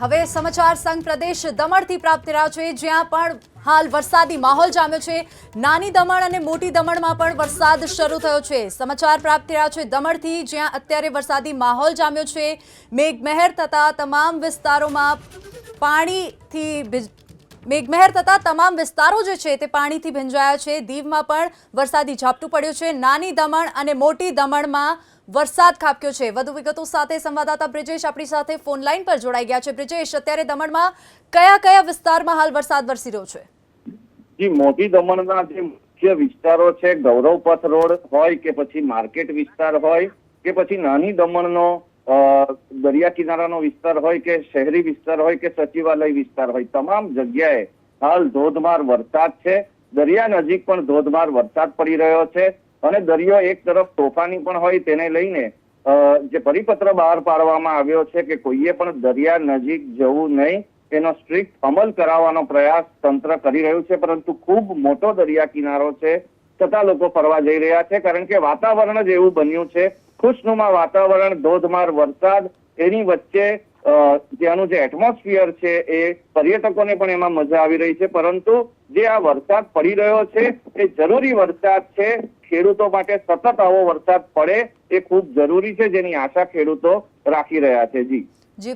હવે સમાચાર સંઘ પ્રદેશ દમણથી પ્રાપ્ત રહ્યો છે, જ્યાં પણ હાલ વરસાદી માહોલ જામ્યો છે. નાની દમણ અને મોટી દમણમાં પણ વરસાદ શરૂ થયો છે. સમાચાર પ્રાપ્ત થયા છે દમણથી, જ્યાં અત્યારે વરસાદી માહોલ જામ્યો છે. મેઘમહેર થતા તમામ વિસ્તારોમાં પાણીથી મેઘમહેર થતા તમામ વિસ્તારો જે છે તે પાણીથી ભીંજાયા છે. દીવમાં પણ વરસાદી ઝાપટું પડ્યું છે. નાની દમણ અને મોટી દમણમાં વરસાદ ખાબક્યો છે. વધુ વિગતો સાથે સંવાદદાતા બ્રિજેશ આપણી સાથે ફોન લાઈન પર જોડાઈ ગયા છે. બ્રિજેશ, અત્યારે દમણમાં કયા કયા વિસ્તારમાં હાલ વરસાદ વરસી રહ્યો છે? જી, મોટી દમણના જે મુખ્ય વિસ્તારો છે, ગૌરવપથ રોડ હોય કે પછી માર્કેટ વિસ્તાર હોય કે પછી નાની દમણનો દરિયા કિનારાનો વિસ્તાર હોય કે શહેરી વિસ્તાર હોય કે સચિવાલય વિસ્તાર હોય, તમામ જગ્યાએ હાલ ધોધમાર વરસાદ છે. દરિયા નજીક પણ ધોધમાર વરસાદ પડી રહ્યો છે અને દરિયો એક તરફ તોફાની પણ હોય તેને લઈને જે પરિપત્ર બહાર પાડવામાં આવ્યો છે કે કોઈએ પણ દરિયા નજીક જવું નહીં, એનો સ્ટ્રિક્ટ અમલ કરાવવાનો પ્રયાસ તંત્ર કરી રહ્યું છે, પરંતુ ખૂબ મોટો દરિયા કિનારો છે. છતાં લોકો ફરવા જઈ રહ્યા છે, કારણ કે વાતાવરણ જ એવું બન્યું છે ખુશનુમા વાતાવરણ, ધોધમાર વરસાદ, એની વચ્ચે ત્યાંનું જે એટમોસ્ફિયર છે એ પર્યટકોને પણ એમાં મજા આવી રહી છે. પરંતુ જે આ વરસાદ પડી રહ્યો છે, એ જરૂરી વરસાદ છે. ખેડૂતો માટે સતત આવો વરસાદ પડે એ ખૂબ જરૂરી છે, જેની આશા ખેડૂતો રાખી રહ્યા છે. જી.